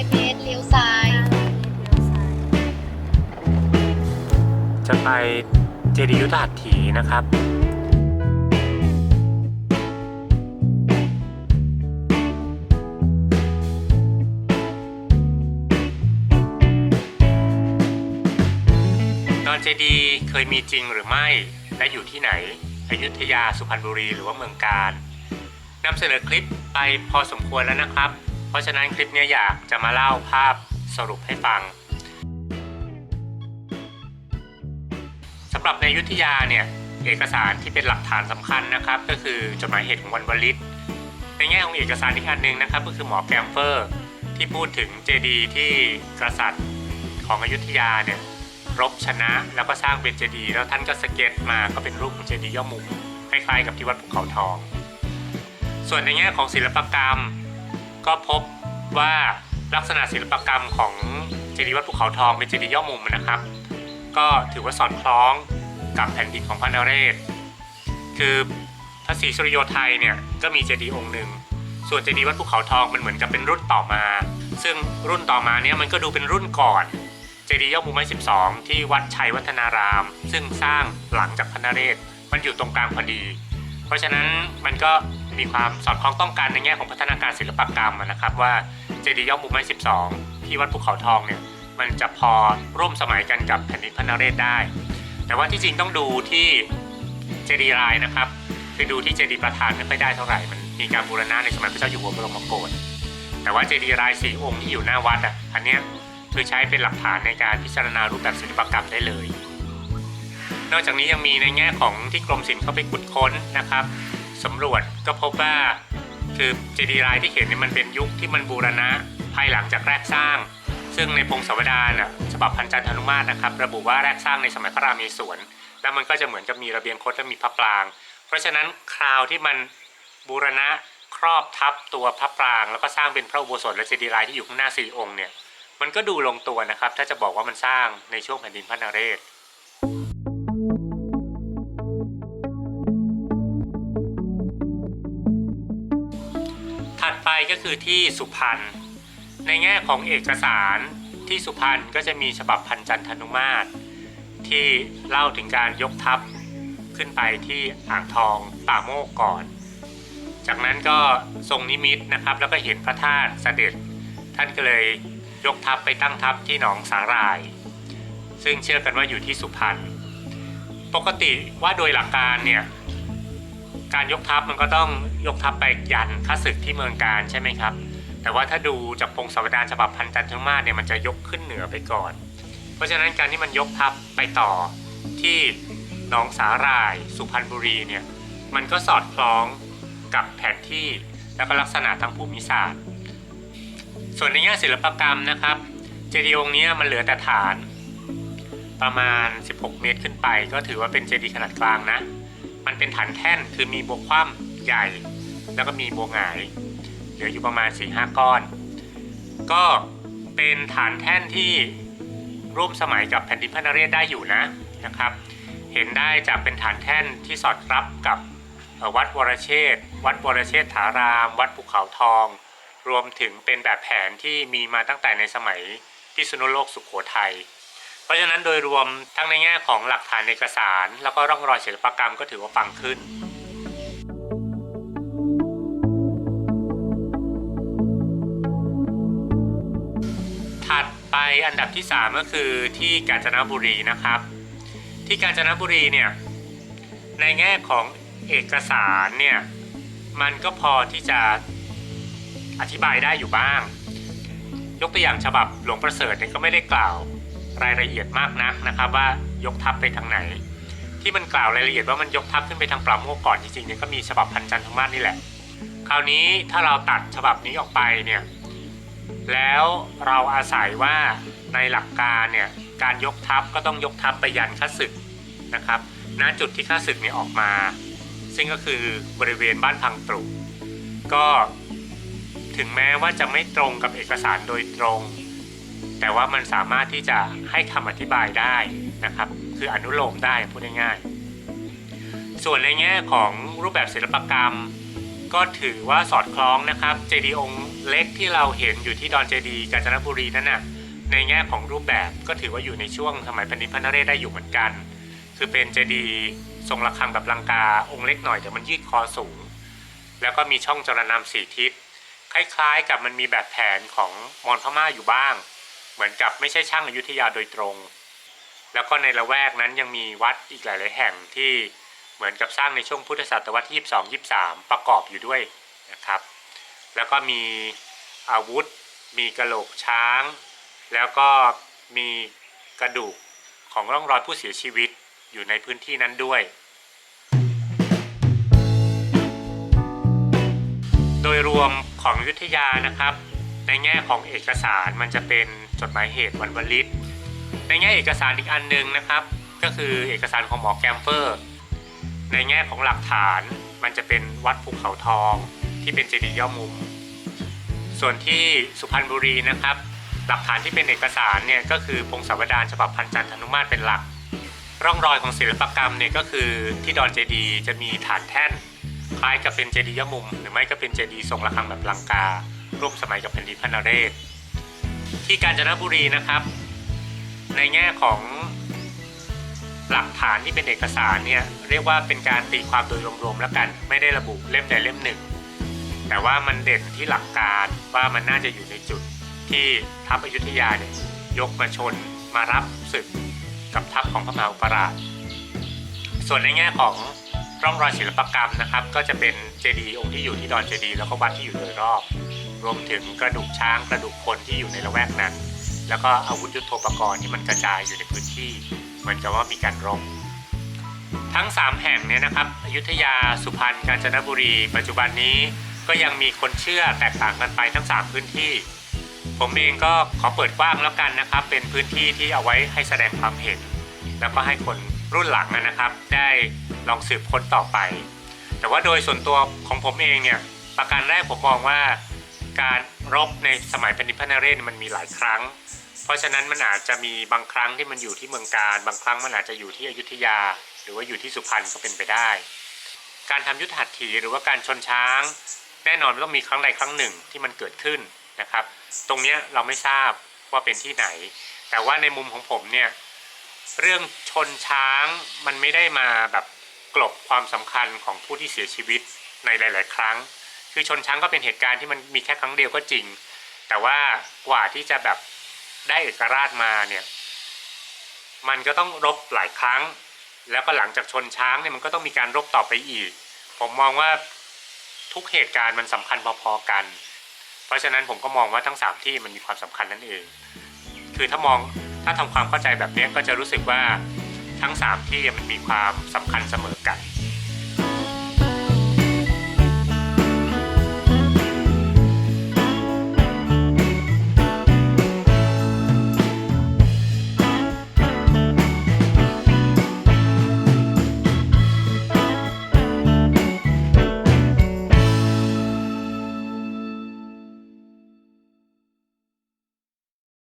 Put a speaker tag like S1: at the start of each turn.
S1: 500เมตรเลี้ยวซ้าย
S2: จะไปเจดีย์ยุทธหัตถีนะครับ ดอนเจดีย์เคยมีจริงหรือไม่ และอยู่ที่ไหน อยุธยา สุพรรณบุรี หรือว่าเมืองการนำเสนอคลิปไปพอสมควรแล้วนะครับ เพราะฉะนั้นคลิปนี้อยากจะมาเล่าภาพสรุปให้ฟังสำหรับในยุทธยาเนี่ยเอกสารที่เป็นหลักฐานสำคัญนะครับ ก็คือจดหมายเหตุของวันวลิตในแง่ของเอกสารอีกอันหนึ่งนะครับ ก็คือหมอแกมเฟอร์ที่พูดถึงเจดีย์ที่กษัตริย์ของอยุธยาเนี่ยรบชนะแล้วก็สร้างเป็นเจดีย์แล้วท่านก็สเก็ตมาก็เป็นรูปของเจดีย์ย่อมุมคล้ายๆกับที่วัดภูเขาทอง ส่วนในแง่ของศิลปกรรม ก็พบว่าลักษณะศิลปกรรมของเจดีย์วัดภูเขาทองเป็นเจดีย์ย่อมุมนะครับ ก็ถือว่าสอดคล้องกับแผ่นดินของพระนเรศ คือพระศรีสุริโยไทยเนี่ยก็มีเจดีย์องค์หนึ่ง ส่วนเจดีย์วัดภูเขาทองมันเหมือนกับเป็นรุ่นต่อมา ซึ่งรุ่นต่อมาเนี่ยมันก็ดูเป็นรุ่นก่อนเจดีย์ย่อมุมไม้12 ที่วัดชัยวัฒนาราม ซึ่งสร้างหลังจากพระนเรศ มันอยู่ตรงกลางพอดี เพราะฉะนั้นมันก็ มีความสอดคล้องต้องกันในแง่ของพัฒนาการศิลปกรรมนะครับ ว่าเจดีย์ยอดมุมไม้ 12 ที่วัดภูเขาทองเนี่ยมันจะพอร่วมสมัยกันกับแผ่นดินพระนเรศได้ แต่ว่าที่จริงต้องดูที่เจดีย์รายนะครับคือดูที่เจดีย์ประธานไม่ค่อยได้เท่าไหร่มันมีการบูรณะในสมัยพระเจ้าอยู่หัวบรมโกศแต่ว่าเจดีย์รายสี่องค์ที่อยู่หน้าวัดอะอันเนี้ยคือใช้เป็นหลักฐานในการพิจารณารูปแบบศิลปกรรมได้เลย นอกจากนี้ยังมีในแง่ของที่กรมศิลป์เข้าไปขุดค้นนะครับ สำรวจก็พบว่าคือเจดีย์รายที่เห็นนี่มันเป็นยุคที่มันบูรณะภายหลังจากแรกสร้าง ซึ่งในพงศาวดารน่ะฉบับพันจันทนุมาตรนะครับ ระบุว่าแรกสร้างในสมัยพระรามีสวน แล้วมันก็จะเหมือนกับมีระเบียงคดและมีพระปราง เพราะฉะนั้นคราวที่มันบูรณะครอบทับตัวพระปราง แล้วก็สร้างเป็นพระอุโบสถและเจดีย์รายที่อยู่ข้างหน้าสี่องค์เนี่ยมันก็ดูลงตัวนะครับ ถ้าจะบอกว่ามันสร้างในช่วงแผ่นดินพระนเรศ ถัดไปก็คือที่สุพรรณในแง่ของเอกสารที่สุพรรณก็จะมีฉบับพันจันทนุมาตร ที่เล่าถึงการยกทัพขึ้นไปที่อ่างทองป่าโมกก่อน จากนั้นก็ทรงนิมิตนะครับ แล้วก็เห็นพระธาตุเสด็จ ท่านก็เลยยกทัพไปตั้งทัพที่หนองสาหร่าย ซึ่งเชื่อกันว่าอยู่ที่สุพรรณปกติว่าโดยหลักการเนี่ย การยกทัพมันก็ต้องยกทัพไปยันข้าศึกที่เมืองการใช่ไหมครับ แต่ว่าถ้าดูจากพงศาวดารฉบับพันจันทมาศเนี่ยมันจะยกขึ้นเหนือไปก่อน เพราะฉะนั้นการที่มันยกทัพไปต่อที่หนองสาหร่ายสุพรรณบุรีเนี่ยมันก็สอดคล้องกับแผนที่และก็ลักษณะทางภูมิศาสตร์ ส่วนในแง่ศิลปกรรมนะครับ เจดีย์องค์นี้มันเหลือแต่ฐาน ประมาณ 16 เมตรขึ้นไป ก็ถือว่าเป็นเจดีย์ขนาดกลางนะ มันเป็นฐานแท่นคือมีบวกคว่ำใหญ่ แล้วก็มีบวกหงาย เหลืออยู่ประมาณ4ีหก้อน ก็เป็นฐานแท่นที่ร่วมสมัยกับแผ่นดินพระนเรศได้อยู่นะนะครับ เห็นได้จากเป็นฐานแท่นที่สอดรับกับวัดวรเชษวัดวรเชษฐาราม วัดภูเขาทอง รวมถึงเป็นแบบแผนที่มีมาตั้งแต่ในสมัยพิษณุโลกสุขโขทัย ราะฉะนั้นโดยรวมทั้งในแง่ของหลักฐานเอกสาร แล้วก็ร่องรอยศิลปกรรมก็ถือว่าปังขึ้นถัดไปอันดับที่ 3 ก็คือที่กาญจนบุรีนะครับ ที่กาญจนบุรีเนี่ยในแง่ของเอกสารเนี่ยมันก็พอที่จะอธิบายได้อยู่บ้าง ยกตัวอย่างฉบับหลวงประเสริฐเนี่ยก็ไม่ได้กล่าว รายละเอียดมากนักนะครับ ว่ายกทัพไปทางไหน ที่มันกล่าวรายละเอียดว่ามันยกทัพขึ้นไปทางปราโมกก่อนจริงๆเนี่ยก็มีฉบับพันจันทมาศนี่แหละ คราวนี้ถ้าเราตัดฉบับนี้ออกไปเนี่ยแล้วเราอาศัยว่าในหลักการเนี่ยการยกทัพก็ต้องยกทัพไปยันข้าศึกนะครับณจุดที่ข้าศึกเนี่ยออกมา ซึ่งก็คือบริเวณบ้านพังตรุก็ถึงแม้ว่าจะไม่ตรงกับเอกสารโดยตรง แต่ว่ามันสามารถที่จะให้คำอธิบายได้นะครับ คืออนุโลมได้พูดง่ายๆ ส่วนในแง่ของรูปแบบศิลปกรรม ก็ถือว่าสอดคล้องนะครับเจดีย์องค์เล็กที่เราเห็นอยู่ที่ดอนเจดีย์กาญจนบุรีนั่นน่ะในแง่ของรูปแบบก็ถือว่าอยู่ในช่วงสมัยแผ่นดินพนเรศได้อยู่เหมือนกัน คือเป็นเจดีย์ทรงระฆังแบบลังกาองค์เล็กหน่อยแต่มันยืดคอสูง แล้วก็มีช่องจรนำสี่ทิศคล้ายๆ กับมันมีแบบแผนของมอญพม่าอยู่บ้าง เหมือนกับไม่ใช่ช่างอยุธยาโดยตรง แล้วก็ในละแวกนั้นยังมีวัดอีกหลาย ๆ แห่งที่เหมือนกับสร้างในช่วงพุทธศตวรรษที่ 22 23 ประกอบอยู่ด้วยนะครับ แล้วก็มีอาวุธ มีกระโหลกช้าง แล้วก็มีกระดูกของร่องรอยผู้เสียชีวิตอยู่ในพื้นที่นั้นด้วย โดยรวมของยุทธยานะครับ ในแง่ของเอกสารมันจะเป็น จดหมายเหตุวันวลิตในแง่เอกสารอีกอันหนึงนะครับ ก็คือเอกสารของหมอแกมเฟอร์ ในแง่ของหลักฐานมันจะเป็นวัดภูเขาทองที่เป็นเจดีย์ย่อมุม ส่วนที่สุพรรณบุรีนะครับ หลักฐานที่เป็นเอกสารเนี่ยก็คือพงศาวดารฉบับพันจันทนุมาตรเป็นหลัก ร่องรอยของศิลปกรรมเนี่ยก็คือที่ดอนเจดีย์จะมีฐานแท่นคล้ายกับเป็นเจดีย์ย่อมุม หรือไม่ก็เป็นเจดีย์ทรงระฆังแบบลังการ่วมสมัยกับแผ่นดินพระนเรศ ที่กาญจนบุรีนะครับ ในแง่ของหลักฐานที่เป็นเอกสารเนี่ยเรียกว่าเป็นการตีความโดยรวมๆแล้วกัน ไม่ได้ระบุเล่มใดเล่มหนึ่ง แต่ว่ามันเด่นที่หลักการว่ามันน่าจะอยู่ในจุดที่ทัพอยุธยาเนี่ยยกมาชนมารับศึกกับทัพของพระมหาอุปราช ส่วนในแง่ของร่องรอยศิลปกรรมนะครับ ก็จะเป็นเจดีย์องค์ที่อยู่ที่ดอนเจดีย์แล้วก็วัดที่อยู่โดยรอบ รวมถึงกระดูกช้างกระดูกคนที่อยู่ในละแวกนั้น แล้วก็อาวุธยุโทโธปกรณ์ที่มันกระจายอยู่ในพื้นที่เหมือนกับว่ามีการรบทั้ง 3 แห่งเนี่ยนะครับอยุธยาสุพรรณกาญจนบุรี ปัจจุบันนี้ก็ยังมีคนเชื่อแตกต่างกันไปทั้ง 3 พื้นที่ ผมเองก็ขอเปิดกว้างแล้วกันนะครับ เป็นพื้นที่ที่เอาไว้ให้แสดงความเห็น แล้วก็ให้คนรุ่นหลังนะครับ ได้ลองสืบค้นต่อไป แต่ว่าโดยส่วนตัวของผมเองเนี่ยประการแรกผมมองว่า การรบในสมัยแผ่นดิพนเรศมันมีหลายครั้ง เพราะฉะนั้นมันอาจจะมีบางครั้งที่มันอยู่ที่เมืองการ บางครั้งมันอาจจะอยู่ที่อยุธยา หรือว่าอยู่ที่สุพรรณก็เป็นไปได้ การทำยุทธหัตถีหรือว่าการชนช้าง แน่นอนต้องมีครั้งใดครั้งหนึ่งที่มันเกิดขึ้นนะครับ ตรงนี้เราไม่ทราบว่าเป็นที่ไหน แต่ว่าในมุมของผมเนี่ยเรื่องชนช้างมันไม่ได้มาแบบกลบความสำคัญของผู้ที่เสียชีวิตในหลาย ๆ ครั้ง คือชนช้างก็เป็นเหตุการณ์ที่มันมีแค่ครั้งเดียวก็จริง แต่ว่ากว่าที่จะแบบได้เอกราชมาเนี่ย มันก็ต้องรบหลายครั้ง แล้วก็หลังจากชนช้างเนี่ยมันก็ต้องมีการรบต่อไปอีก ผมมองว่าทุกเหตุการณ์มันสำคัญพอๆกัน เพราะฉะนั้นผมก็มองว่าทั้งสามที่มันมีความสำคัญนั่นเอง คือถ้ามองถ้าทำความเข้าใจแบบนี้ก็จะรู้สึกว่าทั้งสามที่มันมีความสำคัญเสมอกัน